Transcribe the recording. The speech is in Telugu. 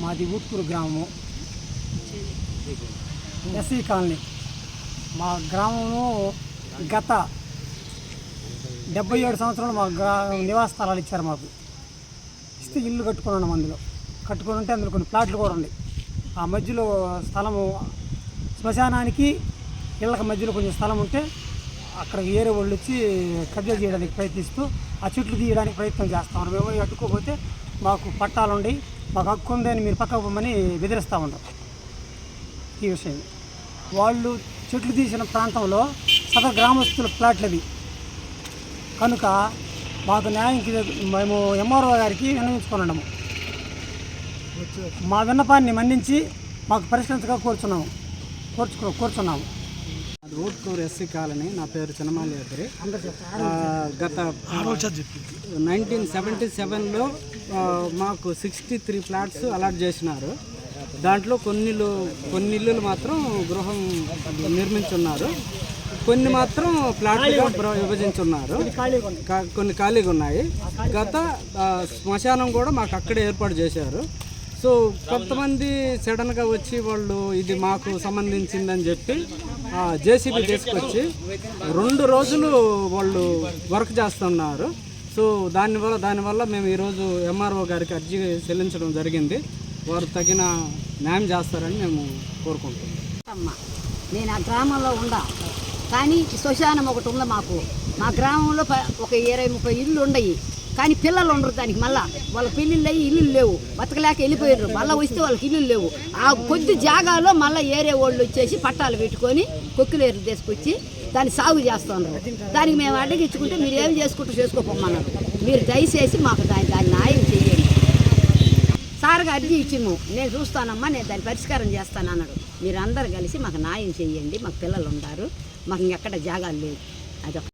మాది ఊట్కూరు గ్రామము. SC colony. మా గ్రామంలో గత డెబ్బై ఏడు సంవత్సరాలు మా గ్రా నివాస స్థలాలు ఇచ్చారు మాకు. ఇస్తే ఇల్లు కట్టుకున్నాం అందులో. కట్టుకుని ఉంటే అందులో కొన్ని ప్లాట్లు కూడా ఉన్నాయి. ఆ మధ్యలో స్థలము శ్మశానానికి ఇళ్ళకి మధ్యలో కొంచెం స్థలం ఉంటే అక్కడ ఏరే వాళ్ళు వచ్చి కబ్జా చేయడానికి ప్రయత్నిస్తూ ఆ చెట్లు తీయడానికి ప్రయత్నం చేస్తాం మేము కట్టుకోకపోతే మాకు పట్టాలు మాకు హక్కు ఉందని మీరు పక్కకు పోమని బెదిరిస్తూ ఉంటారు ఈ విషయం. వాళ్ళు చెట్లు తీసిన ప్రాంతంలో సదరు గ్రామస్తుల ప్లాట్లు కనుక మాకు న్యాయంకి మేము ఎంఆర్ఓ గారికి విన్నవించుకున్నాము మా విన్నపాన్ని మన్నించి మాకు పరిష్కరించగా కోరుచున్నాము. కోర్చుకో కోరుచున్నాము. అది ఊట్కూరు ఎస్సీ కాలనీ నా పేరు చిన్నమాలి దగ్గరి గత నైన్టీన్ సెవెంటీ సెవెన్లో మాకు సిక్స్టీ త్రీ ఫ్లాట్స్ అలాట్ చేసినారు. దాంట్లో కొన్ని కొన్ని ఇల్లులు మాత్రం గృహం నిర్మించున్నారు. కొన్ని మాత్రం ప్లాట్లుగా బ్ర- విభజించున్నారు. కా- కొన్ని ఖాళీగా ఉన్నాయి. గత శ్మశానం కూడా మాకు అక్కడే ఏర్పాటు చేశారు. సో కొంతమంది సడన్గా వచ్చి వాళ్ళు ఇది మాకు సంబంధించిందని చెప్పి జేసీబీ తీసుకొచ్చి రెండు రోజులు వాళ్ళు వర్క్ చేస్తున్నారు. సో దానివల్ల దానివల్ల మేము ఈరోజు ఎంఆర్ఓ గారికి అర్జీ చెల్లించడం జరిగింది. వారు తగిన న్యాయం చేస్తారని మేము కోరుకుంటున్నాం. అమ్మ నేను ఆ గ్రామంలో ఉండా. కానీ శ్మశానం ఒకటి ఉంది మాకు. మా గ్రామంలో ఒక ఇరవై ముప్పై ఇల్లు ఉండయి. కానీ పిల్లలు ఉండరు దానికి మళ్ళా. వాళ్ళ పెళ్ళిళ్ళు అయ్యి ఇల్లు లేవు. బతకలేక వెళ్ళిపోయారు మళ్ళీ వస్తే వాళ్ళకి ఇల్లు లేవు. ఆ కొద్ది జాగాలో మళ్ళీ ఏరే వాళ్ళు వచ్చేసి పట్టాలు పెట్టుకొని కొక్కులేరు తీసుకొచ్చి దాన్ని సాగు చేస్తున్నారు దానికి మేము అడ్డగించుకుంటే మీరు ఏం చేసుకుంటూ చేసుకోపోమన్నారు. మీరు దయచేసి మాకు దాని దాన్ని న్యాయం చేయండి. సార్గా అర్జీ ఇచ్చిము నేను చూస్తానమ్మా నేను దాని పరిష్కారం చేస్తాను అన్నాడు. మీరు అందరు కలిసి మాకు న్యాయం చేయండి. మాకు పిల్లలు ఉన్నారు మాకు ఇంకెక్కడ జాగాలు లేవు. అదొక